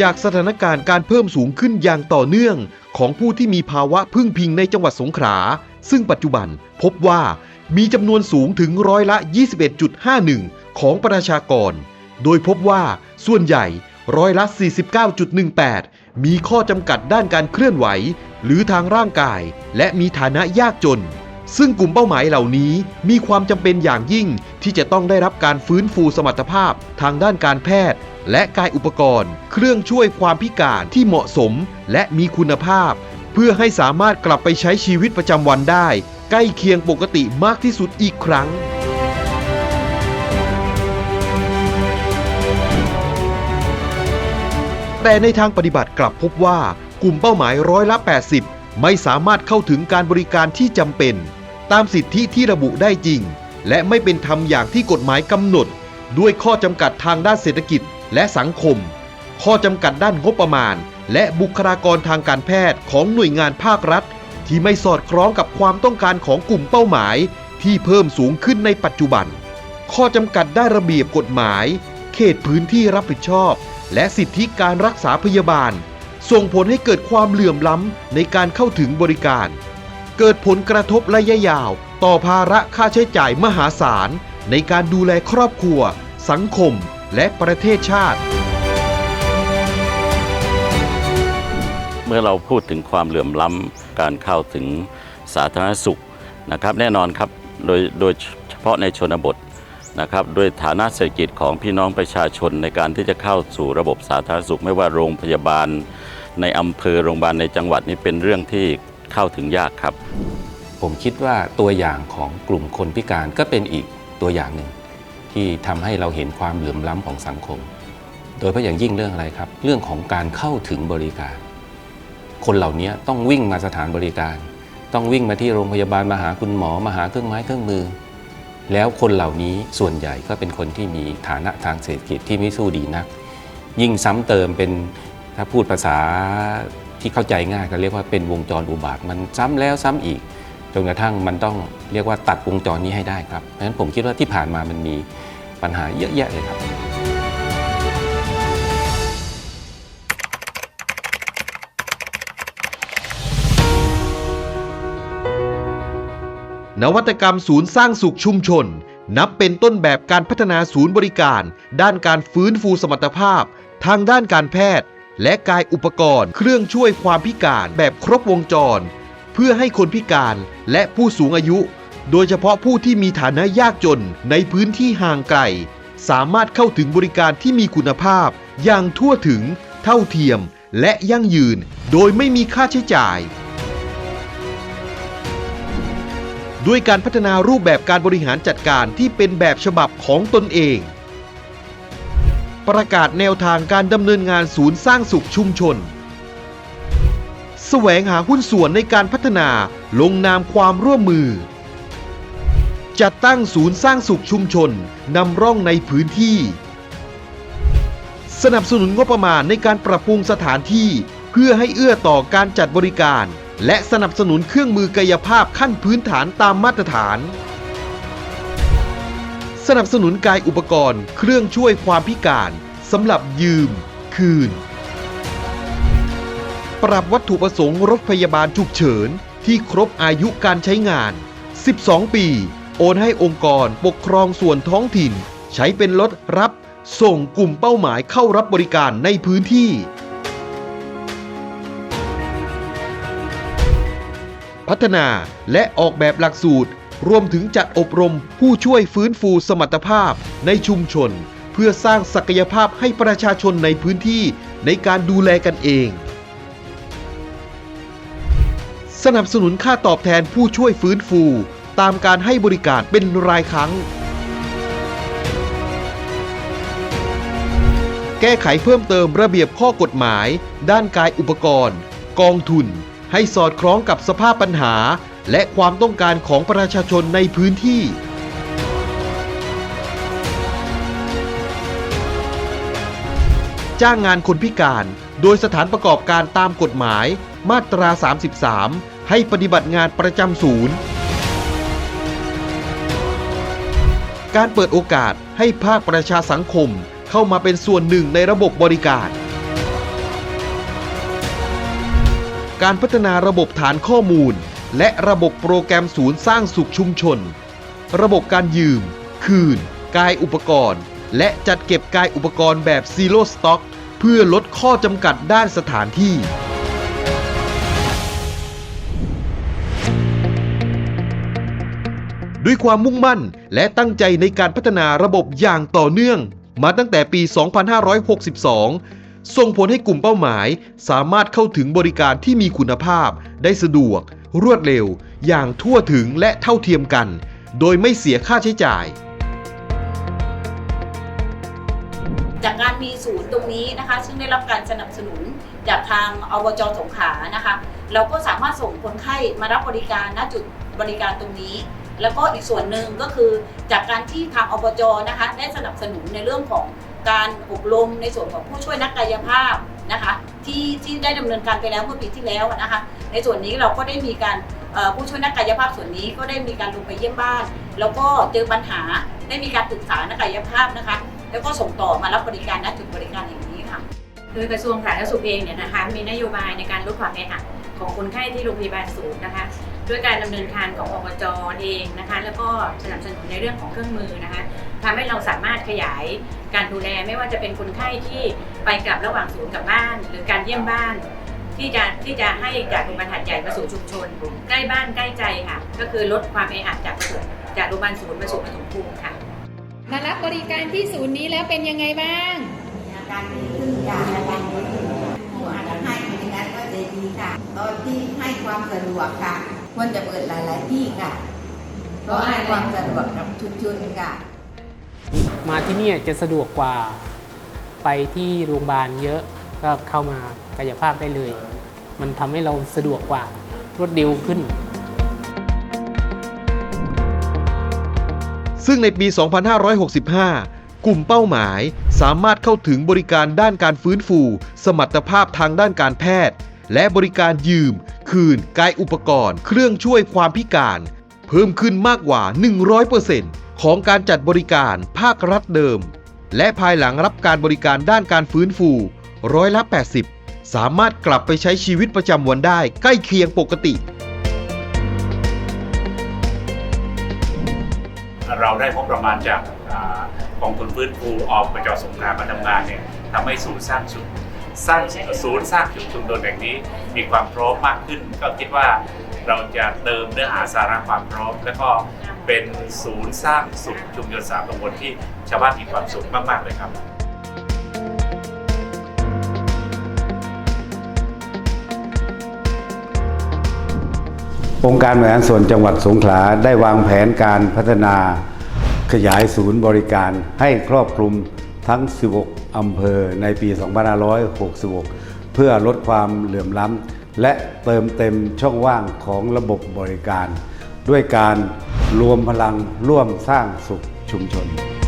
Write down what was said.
จากสถานการณ์การเพิ่มสูงขึ้นอย่างต่อเนื่อง ของผู้ที่มีภาวะพึ่งพิงในจังหวัดสงขลา ซึ่งปัจจุบันพบว่ามีจำนวนสูงถึงร้อยละ 21.51 ของประชากร โดยพบว่าส่วนใหญ่ร้อยละ 49.18 มีข้อจำกัดด้านการเคลื่อนไหว หรือทางร่างกาย และมีฐานะยากจน ซึ่งกลุ่มเป้าหมายเหล่านี้มีความจำเป็นอย่างยิ่งที่จะต้องได้รับการฟื้นฟูสมรรถภาพทางด้านการแพทย์ และกายอุปกรณ์ เครื่องช่วยความพิการที่เหมาะสมและมีคุณภาพ เพื่อให้สามารถกลับไปใช้ชีวิตประจำวันได้ ใกล้เคียงปกติมากที่สุดอีกครั้งแต่ในทางปฏิบัติกลับพบว่ากลุ่มเป้าหมายร้อยละ 80 ไม่สามารถเข้าถึงการบริการที่จำเป็น ตามสิทธิที่ระบุได้จริง และไม่เป็นธรรมอย่างที่กฎหมายกำหนด ด้วยข้อจำกัดทางด้านเศรษฐกิจ และสังคม ข้อจำกัดด้านงบประมาณ และบุคลากรทางการแพทย์ของหน่วยงานภาครัฐ ที่ไม่สอดคล้องกับความต้องการของกลุ่มเป้าหมาย ที่เพิ่มสูงขึ้นในปัจจุบัน ข้อจำกัดด้านระเบียบกฎหมาย เขตพื้นที่รับผิดชอบ และสิทธิการรักษาพยาบาล ส่งผลให้เกิดความเหลื่อมล้ำในการเข้าถึงบริการ เกิดผลกระทบระยะยาว ต่อภาระค่าใช้จ่ายมหาศาลในการดูแลครอบครัว สังคม และประเทศชาติ เมื่อเราพูดถึงความเหลื่อมล้ำการเข้าถึงสาธารณสุขนะครับ แน่นอนครับโดยโดยเฉพาะในชนบทนะครับด้วยฐานะเศรษฐกิจของพี่น้องประชาชนในการที่จะเข้าสู่ระบบสาธารณสุข ไม่ว่าโรงพยาบาล ในอำเภอโรงพยาบาลในจังหวัดนี้เป็นเรื่องที่เข้าถึงยากครับ ผมคิดว่าตัวอย่างของกลุ่มคนพิการก็เป็นอีกตัวอย่างหนึ่ง ที่ทำให้เราเห็นความเหลื่อมล้ำของสังคม โดยเฉพาะอย่างยิ่งเรื่องอะไรครับ เรื่องของการเข้าถึงบริการ คนเหล่านี้ต้องวิ่งมาสถานบริการ ต้องวิ่งมาที่โรงพยาบาลมาหาคุณหมอมาหาเครื่องไม้เครื่องมือ แล้วคนเหล่านี้ส่วนใหญ่ก็เป็นคนที่มีฐานะทางเศรษฐกิจที่ไม่สู้ดีนัก ยิ่งซ้ำเติมเป็นถ้าพูดภาษาที่เข้าใจง่ายก็เรียกว่าเป็นวงจรอุบาทมันซ้ำแล้วซ้ำอีก จนกระทั่งมันต้องเรียกว่าตัดวงจรนี้ให้ได้ครับเพราะฉะนั้นผมคิดว่าที่ผ่านมามันมีปัญหาเยอะแยะเลยครับ นวัตกรรมศูนย์สร้างสุขชุมชน นับเป็นต้นแบบการพัฒนาศูนย์บริการ ด้านการฟื้นฟูสมรรถภาพ ทางด้านการแพทย์ และกายอุปกรณ์ เครื่องช่วยความพิการแบบครบวงจร เพื่อให้คนพิการและผู้สูงอายุ โดยเฉพาะผู้ที่มีฐานะยากจนในพื้นที่ห่างไกล สามารถเข้าถึงบริการที่มีคุณภาพ อย่างทั่วถึง เท่าเทียม และยั่งยืน โดยไม่มีค่าใช้จ่าย ด้วยการพัฒนารูปแบบการบริหารจัดการที่เป็นแบบฉบับของตนเอง ประกาศแนวทางการดำเนินงานศูนย์สร้างสุขชุมชน แสวงหาหุ้นส่วนในการพัฒนาลงนามความร่วมมือ จัดตั้งศูนย์สร้างสุขชุมชนนำร่องในพื้นที่ สนับสนุนงบประมาณในการปรับปรุงสถานที่ เพื่อให้เอื้อต่อการจัดบริการ และสนับสนุนเครื่องมือกายภาพขั้นพื้นฐานตามมาตรฐาน สนับสนุนกายอุปกรณ์ เครื่องช่วยความพิการสำหรับยืม คืน ปรับวัตถุประสงค์รถพยาบาลฉุกเฉิน ที่ครบอายุการใช้งาน 12 ปี โอนให้องค์กรปกครองส่วนท้องถิ่น ใช้เป็นรถรับ ส่งกลุ่มเป้าหมายเข้ารับบริการในพื้นที่ พัฒนาและออกแบบหลักสูตร รวมถึงจัดอบรมผู้ช่วยฟื้นฟูสมรรถภาพในชุมชน เพื่อสร้างศักยภาพให้ประชาชนในพื้นที่ในการดูแลกันเอง สนับสนุนค่าตอบแทนผู้ช่วยฟื้นฟู ตามการให้บริการเป็นรายครั้ง แก้ไขเพิ่มเติมระเบียบข้อกฎหมาย ด้านกายอุปกรณ์ กองทุน ให้สอดคล้องกับสภาพปัญหา และความต้องการของประชาชนในพื้นที่จ้างงานคนพิการ โดยสถานประกอบการตามกฎหมายมาตรา 33 ให้ปฏิบัติงานประจำศูนย์ การเปิดโอกาสให้ภาคประชาสังคมเข้ามาเป็นส่วนหนึ่งในระบบบริการ การพัฒนาระบบฐานข้อมูล และระบบโปรแกรมศูนย์สร้างสุขชุมชน ระบบการยืม คืน กายอุปกรณ์ และจัดเก็บกายอุปกรณ์แบบซีโร่สต็อกเพื่อลดข้อจำกัดด้านสถานที่ ด้วยความมุ่งมั่น และตั้งใจในการพัฒนาระบบอย่างต่อเนื่อง มาตั้งแต่ปี 2562 ส่งผลให้กลุ่มเป้าหมาย สามารถเข้าถึงบริการที่มีคุณภาพ ได้สะดวก รวดเร็ว อย่างทั่วถึงและเท่าเทียมกัน โดยไม่เสียค่าใช้จ่ายจากการมีศูนย์ตรงนี้นะคะ ซึ่งได้รับการสนับสนุนจากทางอบจสงขลานะคะ เราก็สามารถส่งคนไข้มารับบริการณจุดบริการตรงนี้ แล้วก็อีกส่วนหนึ่งก็คือจากการที่ทางอบจนะคะได้สนับสนุนในเรื่องของการอบรมในส่วนของผู้ช่วยนักกายภาพนะคะที่ที่ได้ดำเนินการไปแล้วเมื่อปีที่แล้วนะคะในส่วนนี้เราก็ได้มีการผู้ช่วยนักกายภาพส่วนนี้ก็ได้มีการลงไปเยี่ยมบ้าน แล้วก็เจอปัญหาได้มีการปรึกษานักกายภาพนะคะ แล้วก็ส่งต่อมารับบริการณจุดบริการแห่างนี้ค่ะโดยกระทรวงสาธารณสุขเองเนี่ยนะคะมีนโยบายในการลดความแออัดของคนไข้ที่โรงพยาบาลศูนย์นะคะ ด้วยการดำเนินการของอบจเองนะคะ แล้วก็สนับสนุนในเรื่องของเครื่องมือนะคะทำให้เราสามารถขยายการดูแลไม่ว่าจะเป็นคนไข้ที่ไปกลับระหว่างศูนย์กับบ้าน หรือการเยี่ยมบ้านที่จะที่จะให้จากโรงพยาบาลหัดใหญ่มาสู่ชุมชน ใกล้บ้านใกล้ใจค่ะ ก็คือลดความแออัดจากศูนย์จากโรงพยาบาลศูนย์มาสู่ปฐมภูมิค่ะมารับบริการที่ศูนย์นี้แล้วเป็นยังไงบ้างอาการดีขึ้นค่ะอาการดีขึ้นหมู่อาจจะให้บริการก็จะดีค่ะตอนที่ให้ความสะดวกค่ะ ควรจะเปิดหลาย ๆ ที่ค่ะ เพราะให้ความสะดวกกับชุมชนค่ะ มาที่เนี่ยจะสะดวกกว่าไปที่โรงพยาบาลเยอะก็เข้ามากายภาพได้เลย มันทำให้เราสะดวกกว่ารวดเร็วขึ้น ซึ่งในปี 2565 กลุ่มเป้าหมายสามารถเข้าถึงบริการด้านการฟื้นฟู สมรรถภาพทางด้านการแพทย์ และบริการยืม คืนกายอุปกรณ์ เครื่องช่วยความพิการ เพิ่มขึ้นมากกว่า 100%ของการจัดบริการภาครัฐเดิม และภายหลังรับการบริการด้านการฟื้นฟูร้อยละ 80 สามารถกลับไปใช้ชีวิตประจำวันได้ใกล้เคียงปกติ เราได้งบประมาณจากกองทุนฟื้นฟูอประจสงขลามาทำงานเนี่ยทำให้ศูนย์สร้างสุข สร้างศูนย์สร้างสุขชุมชนแห่งนี้ มีความพร้อมมากขึ้น ก็คิดว่าเราจะเติมเนื้อหาสาระความพร้อม แล้วก็เป็นศูนย์สร้างสุขชุมชนสามตำบลที่ชาวบ้านมีความสุขมากๆเลยครับองค์การบริหารส่วนจังหวัดสงขลาได้วางแผนการพัฒนาขยายศูนย์บริการให้ครอบคลุม ทั้ง 16 อำเภอในปี 2566 เพื่อลดความเหลื่อมล้ำ และเติมเต็มช่องว่างของระบบบริการ ด้วยการรวมพลังร่วมสร้างสุขชุมชน